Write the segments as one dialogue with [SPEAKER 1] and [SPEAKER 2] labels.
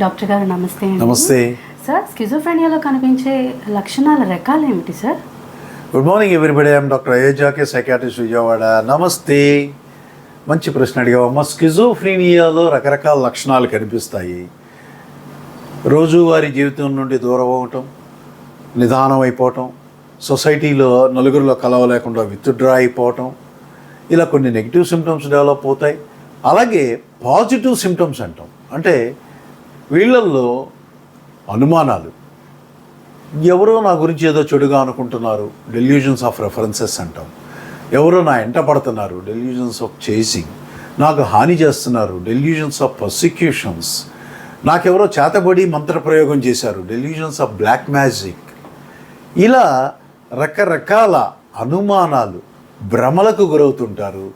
[SPEAKER 1] Doctor గారు నమస్తే
[SPEAKER 2] నమస్తే.
[SPEAKER 1] సార్ స్కిజోఫ్రెనియాలో కనిపించే లక్షణాల రకాలు ఏమిటి sir?
[SPEAKER 2] Good morning everybody I'm doctor అయోజాకే psychiatrist Vijayawada. నమస్తే. మంచి ప్రశ్న అడిగావమ్మ. స్కిజోఫ్రీనియాలో రకరకాల లక్షణాలు కనిపిస్తాయి. రోజువారీ జీవితం నుండి దూరం అవటం నిదానం అయిపోవటం సొసైటీలో నలుగురిలో కలవలేకుండా విత్డ్రా అయిపోవటం ఇలా కొన్ని నెగిటివ్ సిమ్టమ్స్ డెవలప్ అవుతాయి. అలాగే పాజిటివ్ సిమ్టమ్స్ అంటాం. అంటే వీళ్ళల్లో అనుమానాలు. ఎవరో నా గురించి ఏదో చెడుగా అనుకుంటున్నారు డెల్యూజన్స్ ఆఫ్ రెఫరెన్సెస్ అంటాం. ఎవరో నా ఎంట పడుతున్నారు డెల్యూజన్స్ ఆఫ్ చేసింగ్ నాకు హాని చేస్తున్నారు డెల్యూజన్స్ ఆఫ్ పర్సిక్యూషన్స్ నాకెవరో చేతబడి మంత్రప్రయోగం చేశారు డెల్యూజన్స్ ఆఫ్ బ్లాక్ మ్యాజిక్ ఇలా రకరకాల అనుమానాలు భ్రమలకు గురవుతుంటారు.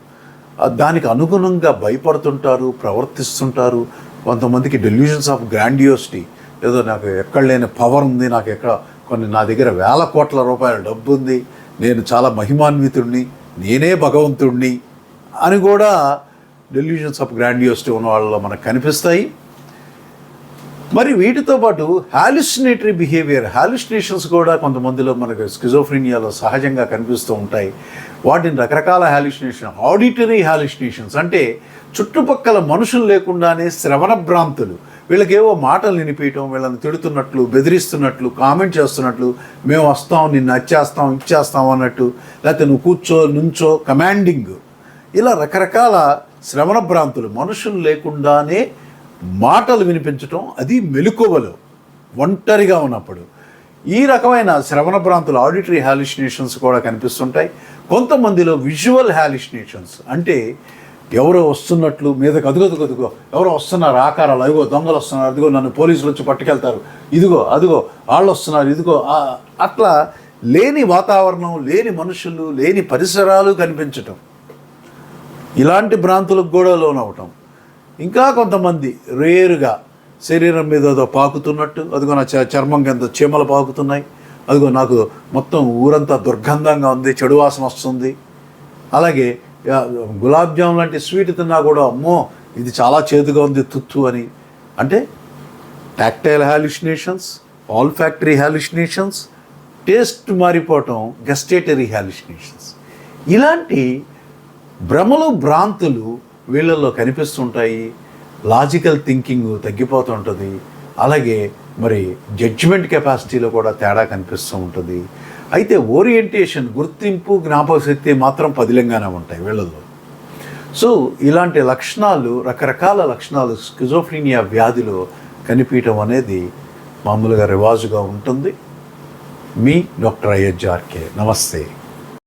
[SPEAKER 2] దానికి అనుగుణంగా భయపడుతుంటారు ప్రవర్తిస్తుంటారు కొంతమందికి డెల్యూషన్స్ ఆఫ్ గ్రాండియోసిటీ ఏదో నాకు ఎక్కడ లేని పవర్ ఉంది నాకు ఎక్కడ కొన్ని నా దగ్గర వేల కోట్ల రూపాయల డబ్బు ఉంది నేను చాలా మహిమాన్వితుడిని నేనే భగవంతుడిని అని కూడా డెల్యూషన్స్ ఆఫ్ గ్రాండియోసిటీ ఉన్న వాళ్ళలో మనకు కనిపిస్తాయి. మరి వీటితో పాటు హాలిసినేటరీ బిహేవియర్ హాలిసినేషన్స్ కూడా కొంతమందిలో మనకు స్కిజోఫ్రీనియాలో సహజంగా కనిపిస్తూ ఉంటాయి. వాటిని రకరకాల హాలిసినేషన్ ఆడిటరీ హాలిసినేషన్స్ అంటే చుట్టుపక్కల మనుషులు లేకుండానే శ్రవణ భ్రాంతులు. వీళ్ళకేవో మాటలు వినిపించడం వీళ్ళని తిడుతున్నట్లు బెదిరిస్తున్నట్లు కామెంట్ చేస్తున్నట్లు మేము వస్తాం నిన్ను నచ్చేస్తాం ఇచ్చేస్తాం అన్నట్టు. లేకపోతే నువ్వు కూర్చో నుంచో కమాండింగ్. ఇలా రకరకాల శ్రవణ భ్రాంతులు. మనుషులు లేకుండానే మాటలు వినిపించటం అది మెలకువలు ఒంటరిగా ఉన్నప్పుడు. ఈ రకమైన శ్రవణ భ్రాంతులు ఆడిటరీ హాలిసినేషన్స్ కూడా కనిపిస్తుంటాయి. కొంతమందిలో విజువల్ హాలిసినేషన్స్ అంటే ఎవరో వస్తున్నట్లు మీదకి కదుగదు అదుగో ఎవరో వస్తున్నారు ఆకారాలు అదిగో దొంగలు వస్తున్నారు అదిగో నన్ను పోలీసులు వచ్చి పట్టుకెళ్తారు ఇదిగో అదిగో వాళ్ళు వస్తున్నారు ఇదిగో అట్లా లేని వాతావరణం లేని మనుషులు లేని పరిసరాలు కనిపించటం. ఇలాంటి భ్రాంతులకు కూడా లోనవటం ఇంకా కొంతమంది రేరుగా శరీరం మీద ఏదో పాకుతున్నట్టు అదిగో నా చ- చర్మం కింద చీమలు పాకుతున్నాయి అదిగో నాకు మొత్తం ఊరంతా దుర్గంధంగా ఉంది చెడు వాసన వస్తుంది. అలాగే గులాబ్ జామ్ లాంటి స్వీట్ తిన్నా కూడా అమ్మో ఇది చాలా చేదుగా ఉంది తుత్తు అని. అంటే tactile hallucinations olfactory hallucinations taste మారిపోవటం gustatory hallucinations ఇలాంటి భ్రమలు భ్రాంతులు వీళ్ళల్లో కనిపిస్తుంటాయి లాజికల్ థింకింగ్ తగ్గిపోతుంటుంది అలాగే మరి జడ్జిమెంట్ కెపాసిటీలో కూడా తేడా కనిపిస్తూ ఉంటుంది. అయితే ఓరియంటేషన్ గుర్తింపు జ్ఞాపక శక్తి మాత్రం పదిలంగానే ఉంటాయి వీళ్ళల్లో. సో ఇలాంటి లక్షణాలు రకరకాల లక్షణాలు స్కిజోఫ్రీనియా వ్యాధిలో కనిపించడం అనేది మామూలుగా రివాజుగా ఉంటుంది. మీ డాక్టర్ అయ్యజ్జార్కే నమస్తే.